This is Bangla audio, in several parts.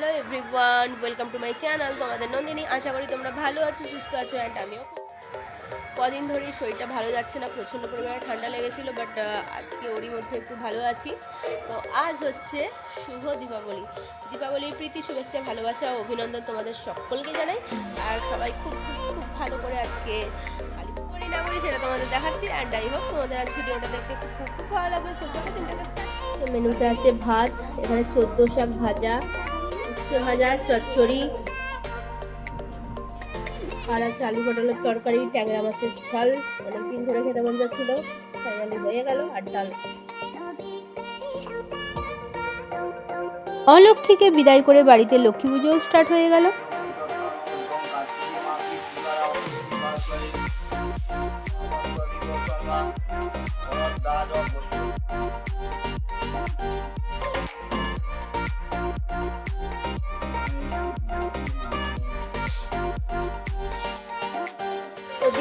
Hello everyone, welcome to my channel, তোমাদের নন্দিনী। আশা করি তোমরা ভালো আছো, সুস্থ আছো অ্যান্ড আমিও কদিন ধরেই শরীরটা ভালো যাচ্ছে না, প্রচণ্ড পরিমাণে ঠান্ডা লেগেছিল বাট আজকে ওরই মধ্যে একটু ভালো আছি। তো আজ হচ্ছে শুভ দীপাবলি। দীপাবলির প্রীতি, শুভেচ্ছা, ভালোবাসা অভিনন্দন তোমাদের সকলকে জানাই। আর সবাই খুব খুব ভালো করে আজকে করি না করি সেটা তোমাদের দেখাচ্ছি অ্যান্ড আই হোপ তোমাদের আজ ভিডিওটা দেখতে খুব খুব ভালো লাগবে। সো চলো মেনুতে আছে ভাত, এখানে চোদ্দ শাক ভাজা উচ্ছে ভাজা চচ্চড়ি। আর আছে আলু পটলের তরকারি, ট্যাংরা মাছের ঝাল। অনেকদিন ধরে খেতে মন যাচ্ছিল ফাইনালি হয়ে গেল, আর ডাল। অলক্ষীকে বিদায় করে বাড়িতে লক্ষ্মী পুজোও স্টার্ট হয়ে গেল।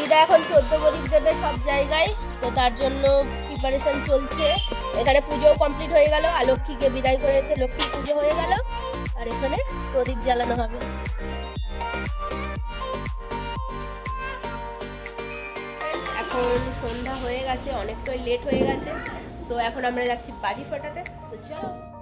দিদা এখন চোদ্দ প্রদীপ দেবে সব জায়গায়। তো তার জন্য প্রিপারেশন চলছে। এখানে পুজোও কমপ্লিট হয়ে গেল আর লক্ষ্মীকে বিদায় করেছে। লক্ষ্মী পুজো হয়ে গেল আর এখানে প্রদীপ জ্বালানো হবে। এখন সন্ধ্যা হয়ে গেছে, অনেকটাই লেট হয়ে গেছে। সো এখন আমরা যাচ্ছি বাজি ফাটাতে। সো চলো।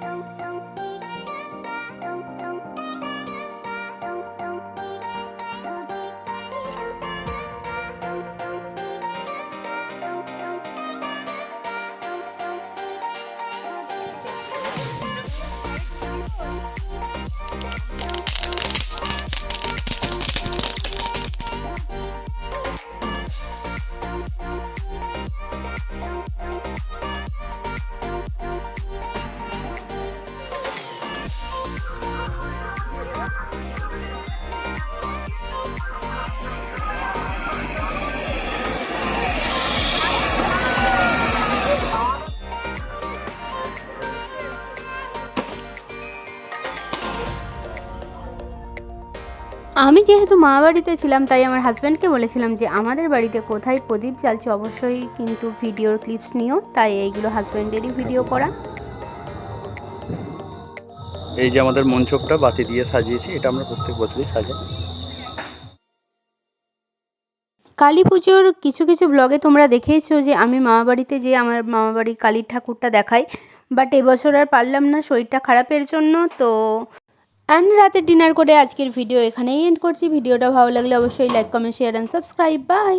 Don't, don't. আমি যেহেতু মা বাড়িতে ছিলাম, তাই আমার হাজব্যান্ডকে বলেছিলাম যে আমাদের বাড়িতে কোথায় প্রদীপ জ্বালছে অবশ্যই কিন্তু ভিডিওর ক্লিপস নিও। তাই এইগুলো হাজব্যান্ডেরই ভিডিও করা। এই যে আমাদের মঞ্চকটা বাতি দিয়ে সাজিয়েছি, এটা আমরা প্রত্যেক বছরই সাজাই। কালী পুজোর কিছু কিছু ব্লগে তোমরা দেখেইছো যে আমি মামা বাড়িতে যে আমার মামা বাড়ির কালীর ঠাকুরটা দেখাই। বাট এবছর আর পারলাম না, শরীরটা খারাপের জন্য, তো অ্যান্ড রাতে ডিনার করে আজকের ভিডিও এখানেই এন্ড করছি। ভিডিওটা ভালো লাগলে অবশ্যই like comment share and subscribe bye